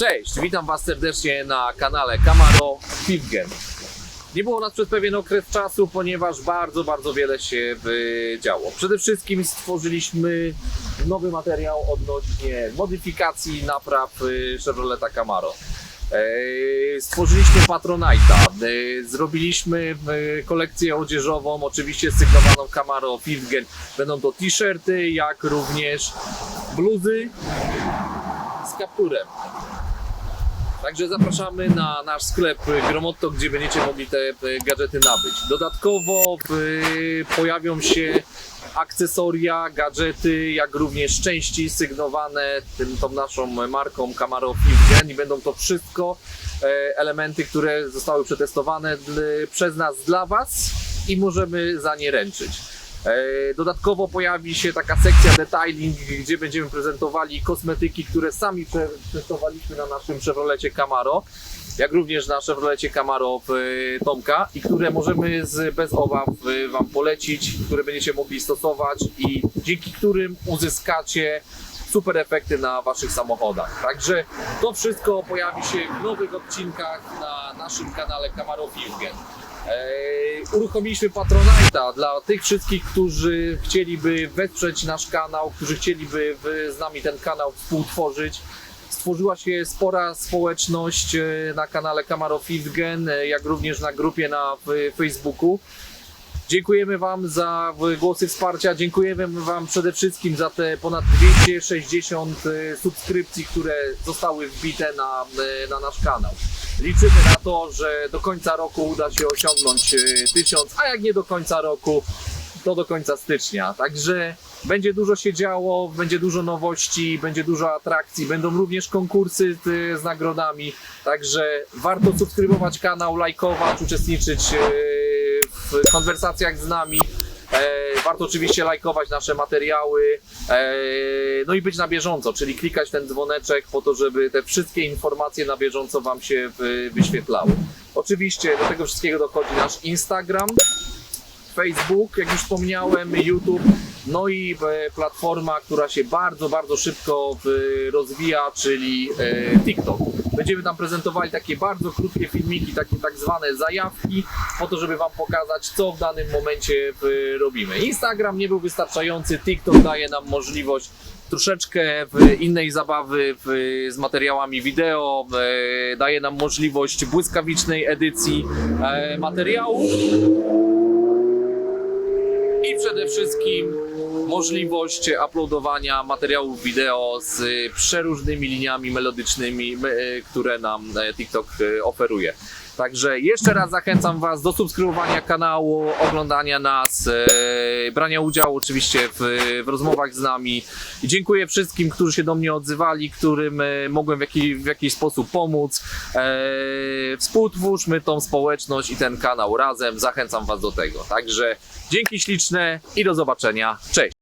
Cześć, witam Was serdecznie na kanale Camaro Fitgen. Nie było nas przez pewien okres czasu, ponieważ bardzo, bardzo wiele się działo. Przede wszystkim stworzyliśmy nowy materiał odnośnie modyfikacji napraw y, Chevroleta Camaro. E, Stworzyliśmy Patronite'a, e, zrobiliśmy kolekcję odzieżową, oczywiście sygnowaną Camaro Fitgen. Będą to t-shirty, jak również bluzy z kapturem. Także zapraszamy na nasz sklep Gromotto, gdzie będziecie mogli te gadżety nabyć. Dodatkowo e, pojawią się akcesoria, gadżety, jak również części sygnowane tym, tą naszą marką Camaro Fitgen i będą to wszystko e, elementy, które zostały przetestowane przez nas dla Was i możemy za nie ręczyć. E, Dodatkowo pojawi się taka sekcja detailing, gdzie będziemy prezentowali kosmetyki, które sami prze- testowaliśmy na naszym Chevrolecie Camaro, jak również na Chevrolecie Camaro e, Tomka i które możemy z, bez obaw e, Wam polecić, które będziecie mogli stosować i dzięki którym uzyskacie super efekty na Waszych samochodach. Także to wszystko pojawi się w nowych odcinkach na naszym kanale Camaro Filmgen. Uruchomiliśmy Patronite'a dla tych wszystkich, którzy chcieliby wesprzeć nasz kanał, którzy chcieliby z nami ten kanał współtworzyć. Stworzyła się spora społeczność e, na kanale Camaro Fitgen, e, jak również na grupie na Facebooku. Dziękujemy Wam za głosy wsparcia. Dziękujemy Wam przede wszystkim za te ponad 260 e, subskrypcji, które zostały wbite na, na nasz kanał. Liczymy na to, że do końca roku uda się osiągnąć e, 1000, a jak nie do końca roku, to do końca stycznia. Także będzie dużo się działo, będzie dużo nowości, będzie dużo atrakcji, będą również konkursy z, z nagrodami. Także warto subskrybować kanał, lajkować, uczestniczyć e, w konwersacjach z nami. E, warto oczywiście lajkować nasze materiały, e, no i być na bieżąco, czyli klikać ten dzwoneczek po to, żeby te wszystkie informacje na bieżąco Wam się wy- wyświetlały. Oczywiście do tego wszystkiego dochodzi nasz Instagram, Facebook, jak już wspomniałem, YouTube, no i e, platforma, która się bardzo, bardzo szybko e, rozwija, czyli e, TikTok. Będziemy tam prezentowali takie bardzo krótkie filmiki, takie tak zwane zajawki, po to, żeby Wam pokazać, co w danym momencie robimy. Instagram nie był wystarczający, TikTok daje nam możliwość troszeczkę innej zabawy z materiałami wideo, daje nam możliwość błyskawicznej edycji przede wszystkim możliwość uploadowania materiałów wideo z przeróżnymi liniami melodycznymi, e, które nam e, TikTok e, oferuje. Także jeszcze raz zachęcam Was do subskrybowania kanału, oglądania nas, e, brania udziału oczywiście w, w rozmowach z nami. Dziękuję wszystkim, którzy się do mnie odzywali, którym e, mogłem w, jaki, w jakiś sposób pomóc. E, współtwórzmy tą społeczność i ten kanał razem. Zachęcam Was do tego. Także dzięki śliczne i do zobaczenia. Cześć!